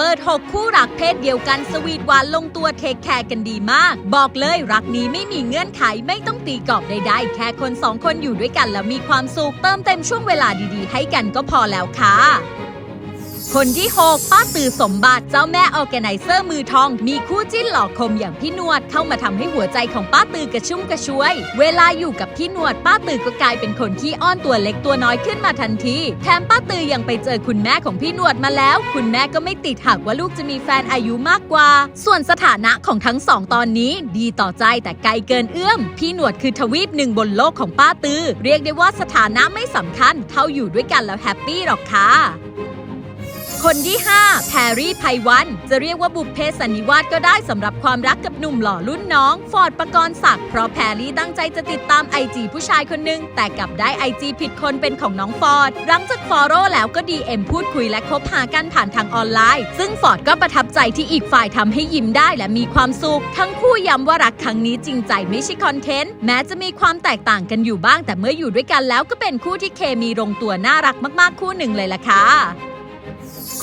เปิด 6 คู่รักเพศเดียวกันสวีทหวานลงตัวเทคแคร์กันดีมาก บอกเลยรักนี้ไม่มีเงื่อนไขไม่ต้องตีกรอบใดๆแค่คนสองคนอยู่ด้วยกันแล้วมีความสุขเติมเต็มช่วงเวลาดีๆ ให้กันก็พอแล้วค่ะ คนที่ 6 ป้าตือสมบัติเจ้าแม่ออแกไนเซอร์มือทอง มีคู่จิ้นหล่อคมอย่างพี่นวดเข้ามาทำให้หัวใจของป้าตือกระชุ่มกระชวย เวลาอยู่กับพี่นวดป้าตือก็กลายเป็นคนที่อ้อนตัวเล็กตัวน้อยขึ้นมาทันที แถมป้าตือยังไปเจอคุณแม่ของพี่นวดมาแล้ว คุณแม่ก็ไม่ติดหากว่าลูกจะมีแฟนอายุมากกว่า ส่วนสถานะของทั้งสองตอนนี้ ดีต่อใจแต่ไกลเกินเอื้อม พี่นวดคือทวีปหนึ่งบนโลกของป้าตือ เรียกได้ว่าสถานะไม่สำคัญเท่าอยู่ด้วยกันแล้วแฮปปี้หรอกค่ะ คนที่ 5 แพรรี่ไพวัน จะเรียกว่าบุพเพสันนิวาสก็ได้สำหรับความรักกับหนุ่มหล่อรุ่นน้อง ฟอร์ดประกรณ์ศักดิ์เพราะแพรรี่ตั้งใจจะติดตามไอจีผู้ชายคนหนึงแต่กลับได้ไอจีผิดคนเป็นของน้องฟอร์ด หลังจากฟอลโล่แล้วก็ดีเอ็มพูดคุยและคบหากันผ่านทางออนไลน์ ซึ่งฟอร์ดก็ประทับใจที่อีกฝ่ายทำให้ยิ้มได้และมีความสุข ทั้งคู่ย้ำว่ารักครั้งนี้จริงใจไม่ใช่คอนเทนต์แม้จะมีความแตกต่างกันอยู่บ้าง แต่เมื่ออยู่ด้วยกันแล้วก็เป็นคู่ที่เคมีลงตัวน่ารักมากๆคู่หนึ่งเลยล่ะค่ะ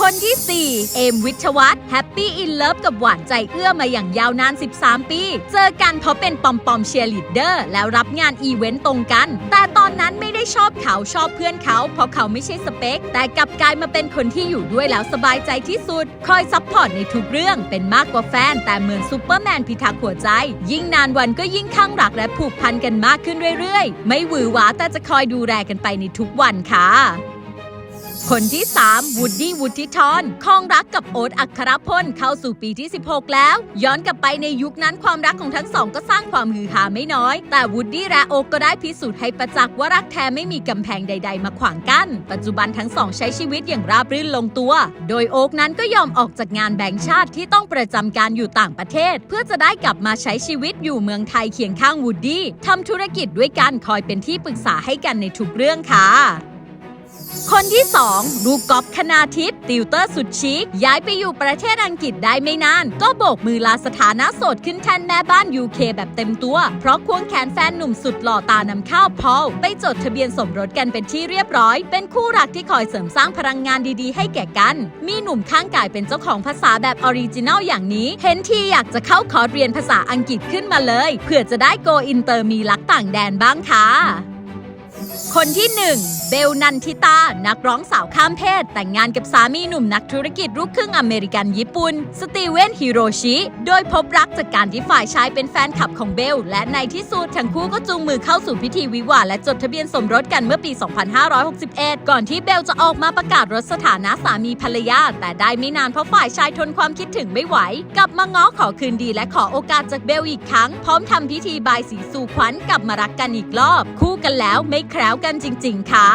คนที่ 4 เอมวิทยวัฒน์แฮปปี้อินเลิฟกับหวานใจเอื้อมาอย่างยาวนาน 13 ปี เจอกันเพราะเป็นปอมปอมเชียร์ลีดเดอร์แล้วรับงานอีเวนต์ตรงกัน แต่ตอนนั้นไม่ได้ชอบเขาชอบเพื่อนเขา เพราะเขาไม่ใช่สเปค แต่กลับกลายมาเป็นคนที่อยู่ด้วยแล้วสบายใจที่สุด คอยซัพพอร์ตในทุกเรื่องเป็นมากกว่าแฟน แต่เหมือนซูเปอร์แมนพิทักษ์หัวใจ ยิ่งนานวันก็ยิ่งข้างรักและผูกพันกันมากขึ้นเรื่อยๆ ไม่หวือหวาแต่จะคอยดูแลกันไปในทุกวันค่ะ คนที่ 3 วูดดี้วูดทิทอนคองรักกับโอ๊ตอัครพลเข้าสู่ปีที่ 16 แล้ว ย้อนกลับไปในยุคนั้นความรักของทั้งสองก็สร้างความฮือฮาไม่น้อย แต่วูดดี้และโอ๊ตก็ได้พิสูจน์ให้ประจักษ์ว่ารักแท้ไม่มีกำแพงใด ๆ มาขวางกัน้น ปัจจุบันทั้งสองใช้ชีวิตอย่างราบรื่นลงตัว โดยโอ๊กนั้นก็ยอมออกจากงานแบ่งชาติที่ต้องประจำการอยู่ต่างประเทศ เพื่อจะได้กลับมาใช้ชีวิตอยู่เมืองไทยเคียงข้างวูดดี้ทำธุรกิจด้วยกันคอยเป็นที่ปรึกษาให้กันในทุกเรื่องค่ะ คนที่2ลูกกอล์ฟคณาทิพย์ติวเตอร์สุดชิคย้ายไปอยู่ประเทศอังกฤษได้ไม่นาน ก็โบกมือลาสถานะโสดขึ้นแทนแม่บ้าน UK แบบเต็มตัว เพราะควงแขนแฟนหนุ่มสุดหล่อตานำข้าวพอลไปจดทะเบียนสมรสกันเป็นที่เรียบร้อย เป็นคู่รักที่คอยเสริมสร้างพลังงานดีๆ ให้แก่กัน มีหนุ่มข้างกายเป็นเจ้าของภาษาแบบออริจินัลอย่างนี้ เห็นทีอยากจะเข้าคอร์สเรียนภาษาอังกฤษขึ้นมาเลยเพื่อจะได้โกอินเตอร์มีรักต่างแดนบ้างค่ะ คนที่ 1 เบลนันทิตา นักร้องสาวข้ามเพศ แต่งงานกับสามีหนุ่มนักธุรกิจลูกครึ่งอเมริกันญี่ปุ่น สตีเวนฮิโรชิ โดยพบรักจากการที่ฝ่ายชายเป็นแฟนคลับของเบล และในที่สุดทั้งคู่ก็จูงมือเข้าสู่พิธีวิวาห์และจดทะเบียนสมรสกันเมื่อปี 2561 ก่อนที่เบลจะออกมาประกาศลดสถานะสามีภรรยา แต่ได้ไม่นานเพราะฝ่ายชายทนความคิดถึงไม่ไหว กลับมาง้อขอคืนดีและขอโอกาสจากเบลอีกครั้ง พร้อมทำพิธีบายสีสู่ขวัญกลับมารักกันอีกรอบ คู่กันแล้วไม่แครแล้วกันจริง ๆ ค่ะ